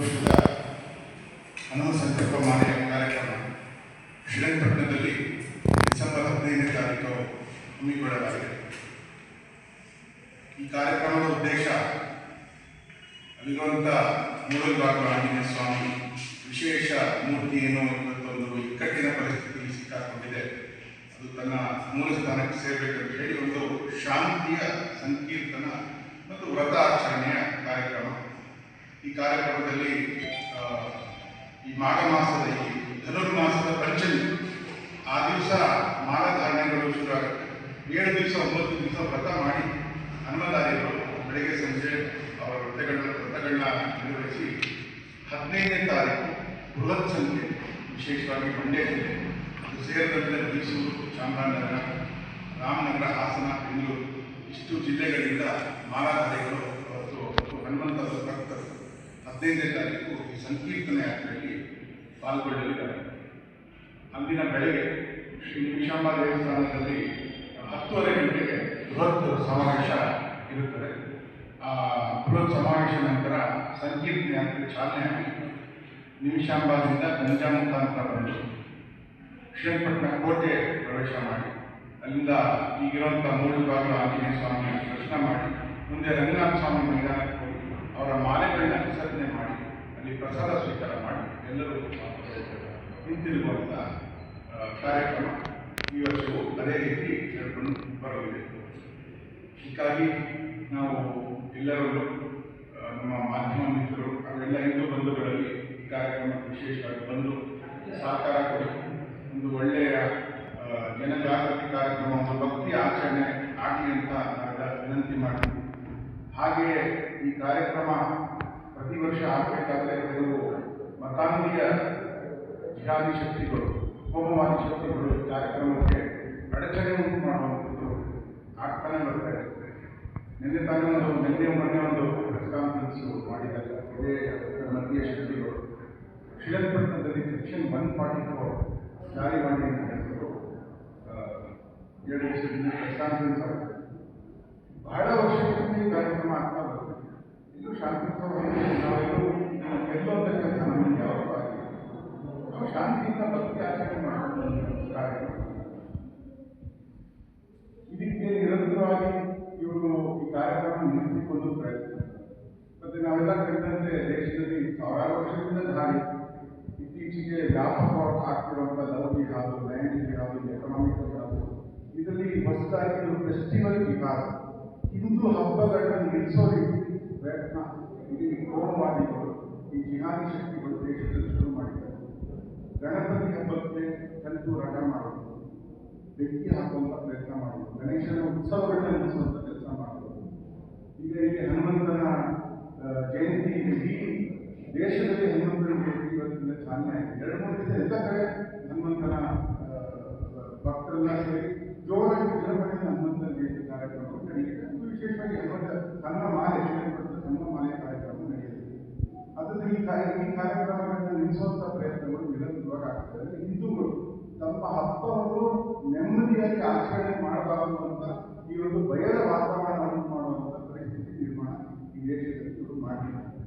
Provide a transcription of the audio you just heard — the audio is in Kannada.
ಹನುಮ ಸಂಕಲ್ಪ ಕಾರ್ಯಕ್ರಮ. ಶ್ರೀರಂಗಪಟ್ಟಣದಲ್ಲಿ ಡಿಸೆಂಬರ್ ಹದಿನೈದನೇ ತಾರೀಕು ಹಮ್ಮಿಕೊಳ್ಳಲಾಗಿದೆ. ಈ ಕಾರ್ಯಕ್ರಮದ ಉದ್ದೇಶ ಅಲ್ಲಿರುವಂಥ ಆಂಜನೇಯ ಸ್ವಾಮಿ ವಿಶೇಷ ಮೂರ್ತಿಯನ್ನು ಒಂದು ಇಕ್ಕಟ್ಟಿನ ಪರಿಸ್ಥಿತಿಯಲ್ಲಿ ಸಿಕ್ಕಾಕೊಂಡಿದೆ. ಅದು ತನ್ನ ಮೂಲ ಸ್ಥಾನಕ್ಕೆ ಸೇರಬೇಕಂತ ಹೇಳಿ ಒಂದು ಶಾಂತಿಯ ಸಂಕೀರ್ತನ ಮತ್ತು ವ್ರತ ಆಚರಣೆಯ ಕಾರ್ಯಕ್ರಮ. ಈ ಕಾರ್ಯಕ್ರಮದಲ್ಲಿ ಈ ಮಾಘ ಮಾಸದ ಈ ಧನುರ್ಮಾಸದ ಪಂಚಮಿ ಆ ದಿವಸ ಮಾಲಧಾರಣೆಗಳು ಶುರು ಆಗುತ್ತೆ ಏಳು ದಿವಸ, ಒಂಬತ್ತು ದಿವಸ ವ್ರತ ಮಾಡಿ ಅನ್ನದಾರಿಗಳು ಬೆಳಗ್ಗೆ ಸಂಜೆ ಅವರ ವ್ರತಗಳನ್ನ ವ್ರತಗಳನ್ನ ನಿರ್ವಹಿಸಿ ಹದಿನೈದನೇ ತಾರೀಕು ಬೃಹತ್ ಸಂಖ್ಯೆ ವಿಶೇಷವಾಗಿ ಮಂಡ್ಯ ಜಿಲ್ಲೆ. ಅದು ಸೇರಿದಂತೆ ಮೈಸೂರು, ಚಾಮರಾಜನಗರ, ರಾಮನಗರ, ಹಾಸನ, ಬೆಂಗಳೂರು ಇಷ್ಟು ಜಿಲ್ಲೆಗಳಿಂದ ಮಾಲಾಧಾರಿಗಳು ಹದಿನೈದನೇ ತಾರೀಕು ಈ ಸಂಕೀರ್ತನ ಯಾತ್ರೆಯಲ್ಲಿ ಪಾಲ್ಗೊಳ್ಳಲಿದ್ದಾರೆ. ಅಂದಿನ ಬೆಳಗ್ಗೆ ಶ್ರೀ ನಿಮಿಷಾಂಬ ದೇವಸ್ಥಾನದಲ್ಲಿ ಹತ್ತುವರೆ ಗಂಟೆಗೆ ಬೃಹತ್ ಸಮಾವೇಶ ಇರುತ್ತದೆ. ಆ ಬೃಹತ್ ಸಮಾವೇಶ ನಂತರ ಸಂಕೀರ್ತನೆ ಯಾತ್ರೆ ಚಾಲನೆ ಆಗಿ ನಿಮಿಷಾಂಬದಿಂದ ಗಂಜಾ ಮುಖಾಂತರ ಬಂದು ಶ್ರೀರಂಗಪಟ್ಟಣ ಕೋಟೆ ಪ್ರವೇಶ ಮಾಡಿ, ಅಲ್ಲಿಂದ ಈಗಿರುವಂಥ ಭಾಗ ಆಂಜನೇಯ ಸ್ವಾಮಿಯ ದರ್ಶನ ಮಾಡಿ, ಮುಂದೆ ರಂಗನಾಥ ಸ್ವಾಮಿ ಮೈದಾನಕ್ಕೆ ಹೋಗಿ ಅವರ ಮಾಲೆಗಳನ್ನ ವಿಸರ್ಜನೆ ಮಾಡಿ, ಅಲ್ಲಿ ಪ್ರಸಾದ ಸ್ವೀಕಾರ ಮಾಡಿ ಎಲ್ಲರೂ ಹಿಂತಿರುಗುವಂಥ ಕಾರ್ಯಕ್ರಮ ಈ ವರ್ಷವೂ ಅದೇ ರೀತಿ ನಡ್ಕೊಂಡು ಬರಲಿದೆ ಹೀಗಾಗಿ ನಾವು ಎಲ್ಲರೂ ನಮ್ಮ ಮಾಧ್ಯಮ ಮಿತ್ರರು ಅವೆಲ್ಲ ಹಿಂದೂ ಬಂಧುಗಳಲ್ಲಿ ಈ ಕಾರ್ಯಕ್ರಮಕ್ಕೆ ವಿಶೇಷವಾಗಿ ಬಂದು ಸಹಕಾರ ಕೊಡಿ. ಒಂದು ಒಳ್ಳೆಯ ಜನಜಾಗೃತಿ ಕಾರ್ಯಕ್ರಮ, ಒಂದು ಭಕ್ತಿ ಆಚರಣೆ ಆಗಲಿ ಅಂತ ನಾವೆಲ್ಲ ವಿನಂತಿ ಮಾಡ್ತೀವಿ. ಹಾಗೆಯೇ ಈ ಕಾರ್ಯಕ್ರಮ ಪ್ರತಿ ವರ್ಷ ಆಗಬೇಕಾದ್ರೆ ಕೆಲವು ಮತಾಂಧೀಯ ಜಿಹಾದಿ ಶಕ್ತಿಗಳು ಕೋಮವಾದಿ ಶಕ್ತಿಗಳು ಈ ಕಾರ್ಯಕ್ರಮಕ್ಕೆ ಅಡಚಣೆ ಉಂಟು ಮಾಡುವಂಥದ್ದು ಆಗ್ತಾನೆ ಬರ್ತಾ ಇರುತ್ತೆ ನಿನ್ನೆ ತಾನೇ ಒಂದು ನಿನ್ನೆ ಮೊನ್ನೆ ಒಂದು ಪ್ರೆಸ್ ಕಾನ್ಫರೆನ್ಸ್ ಮಾಡಿದ್ದಾರೆ. ಇದೇ ಮಧ್ಯೆ ಶಕ್ತಿಗಳು. ಶ್ರೀರಂಗಪಟ್ಟಣದಲ್ಲಿ ಸೆಕ್ಷನ್ ಒನ್ ಫಾರ್ಟಿ ಫೋರ್ ಜಾರಿ ಮಾಡಿ ಅಂತ ಆ, ಎರಡು ಪ್ರೆಸ್ ಕಾನ್ಫರೆನ್ಸ್ ಆಗುತ್ತೆ ಬಹಳ ಈ ಕಾರ್ಯಕ್ರಮ ಆಗ್ತಾ ಬರುತ್ತೆ ಇದು ಶಾಂತಿಯುತವಾಗಿ ನಾವೆಲ್ಲರೂ ಗೆಲ್ಲುವಂಥ ಕೆಲಸ ನಮಗೆ ಯಾವತ್ತೂ ಆಗಿಲ್ಲ ನಾವು ಶಾಂತಿಯಿಂದ ಭಕ್ತಿ ಆಚರಣೆ ಮಾಡುವಂಥ ಕಾರ್ಯಕ್ರಮ ಇದಕ್ಕೆ ನಿರಂತರವಾಗಿ ಇವರು ಈ ಕಾರ್ಯಕ್ರಮ ನಿಲ್ಲಿಸಿಕೊಂಡು ಪ್ರಯತ್ನ ಮತ್ತೆ ನಾವೆಲ್ಲ ಕಂಡಂತೆ ದೇಶದಲ್ಲಿ ಸಾವಿರಾರು ವರ್ಷದಿಂದ ದಾರಿ ಇತ್ತೀಚೆಗೆ ವ್ಯಾಪಕವಾಗಿ ಆಗ್ತಿರುವಂಥ ಲವ್ ಜಿಹಾದು ಲ್ಯಾಂಡ್ ಜಿಹಾದು ಎಕನಾಮಿಕ್ ಜಿಹಾದು ಇದರಲ್ಲಿ ಹೊಸದಾಗಿ ಒಂದು ಫೆಸ್ಟಿವಲ್ ಜಿಹಾದ್ ಹಿಂದೂ ಹಬ್ಬಗಳನ್ನು ನಿಲ್ಲಿಸೋದಕ್ಕೆ ಪ್ರಯತ್ನ ಇಡೀ ಕೋಮವಾದಿಗಳು ಈ ಜಿಹಾದಿ ಶಕ್ತಿಗಳು ದೇಶದಲ್ಲಿ ಶುರು ಮಾಡಿದ್ದಾರೆ ಗಣಪತಿ ಹಬ್ಬಕ್ಕೆ ಕಲಿತು ರಟ ಮಾಡೋದು ಬೆಂಕಿ ಹಾಕುವಂಥ ಪ್ರಯತ್ನ ಮಾಡೋದು ಗಣೇಶನ ಉತ್ಸವಗಳನ್ನ ನಿಲ್ಲಿಸುವಂಥ ಕೆಲಸ ಮಾಡೋದು ಈಗ ಇಲ್ಲಿ ಹನುಮಂತನ ಆ, ಜಯಂತಿ ಇಡೀ ದೇಶದಲ್ಲಿ ಹನುಮಂತನ ಜಯಂತಿ ಈ ಕಾರ್ಯ ಈ ಕಾರ್ಯಕ್ರಮಗಳನ್ನು ನಿಲ್ಲಿಸುವಂಥ ಪ್ರಯತ್ನಗಳು ನಿರಂತರವಾಗಿ ಆಗ್ತದೆ ಹಿಂದೂಗಳು ತಮ್ಮ ಹಬ್ಬವನ್ನು ನೆಮ್ಮದಿಯಾಗಿ ಆಚರಣೆ ಮಾಡಬಾರದು ಅಂತ ಈ ಒಂದು ಭಯದ ವಾತಾವರಣವನ್ನು ಮಾಡುವಂಥ ಪರಿಸ್ಥಿತಿ ನಿರ್ಮಾಣ ಈ ದೇಶದಲ್ಲಿ ಮಾಡಿದ್ದಾರೆ.